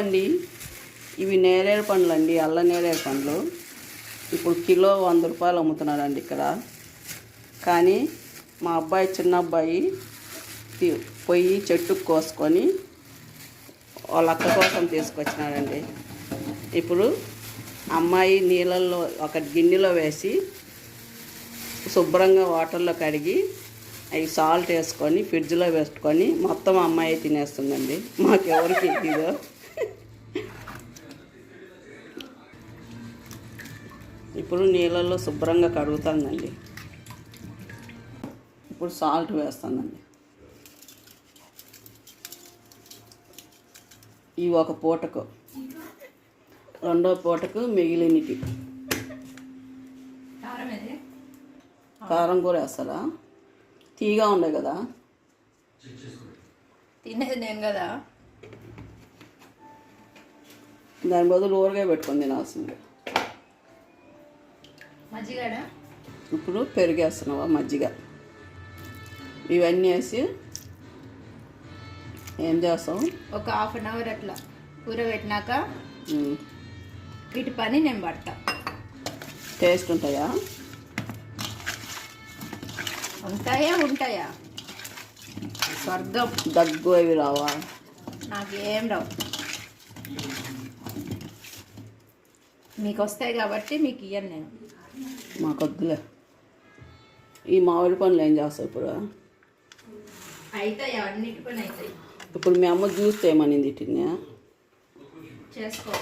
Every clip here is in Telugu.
అండి. ఇవి నేరేడు పండ్లు అండి అల్ల నేరేడు పండ్లు. ఇప్పుడు కిలో వంద రూపాయలు అమ్ముతున్నారండి ఇక్కడ. కానీ మా అబ్బాయి చిన్న అబ్బాయి పొయ్యి చెట్టుకు కోసుకొని వాళ్ళ అక్క కోసం తీసుకొచ్చినాడండి. ఇప్పుడు అమ్మాయి నీళ్ళల్లో ఒక గిన్నెలో వేసి శుభ్రంగా వాటర్లో కడిగి అవి సాల్ట్ వేసుకొని ఫ్రిడ్జ్లో వేసుకొని మొత్తం అమ్మాయి తినేస్తుందండి. మాకెవరికి ఇదో ఇప్పుడు నీళ్ళల్లో శుభ్రంగా కడుగుతానండి. ఇప్పుడు సాల్ట్ వేస్తానండి. ఇవి ఒక పూటకు రెండో పూటకు మిగిలినవి కారం కారం వేస్తారా? తీగా ఉండే కదా? తినేది నేను కదా. దాని బదులు ఊరగాయ పెట్టుకొని తినాల్సింది. మజ్జిగడ? ఇప్పుడు పెరిగేస్తున్నావా మజ్జిగ. ఇవన్నీ వేసి ఏం చేస్తాం ఒక హాఫ్ అన్ అవర్ అట్లా కూర పెట్టినాక వీటి పని నేను పడతా. టేస్ట్ ఉంటాయా? ఉంటాయా ఉంటాయా? స్వర్గం. దగ్గు అవి రావా? నాకేం రావు. మీకు వస్తాయి కాబట్టి మీకు ఇయ్యను నేను. మాకు వద్దులే ఈ మామిడి పనులు ఏం చేస్తావు ఇప్పుడు? ఇప్పుడు మీ అమ్మ జ్యూస్ చేయమనింది చేసుకో.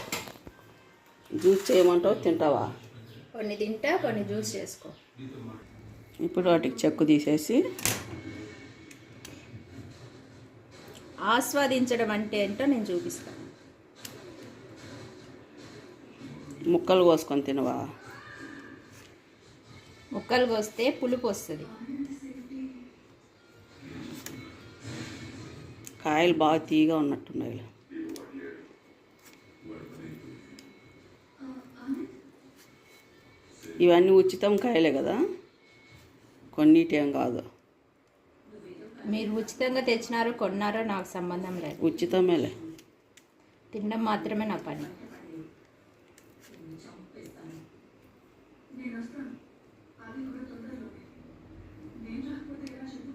జ్యూస్ చేయమంటావు తింటావా? కొన్ని తింటా కొన్ని జ్యూస్ చేసుకో. ఇప్పుడు వాటికి చెక్కు తీసేసి. ఆస్వాదించడం అంటే ఏంటో నేను చూపిస్తాను. ముక్కలు కోసుకొని తినవా? ముక్కలు కోస్తే పులుపు వస్తుంది. కాయలు బాగా తీగా ఉన్నట్టున్నాయి ఇవన్నీ ఉచితం కాయలే కదా? కొన్నిటేం కాదు. మీరు ఉచితంగా తెచ్చినారో కొన్నారో నాకు సంబంధం లేదు. ఉచితమేలే. తినడం మాత్రమే నా పని. నేను రాకపోతే ఎలా చెప్పు?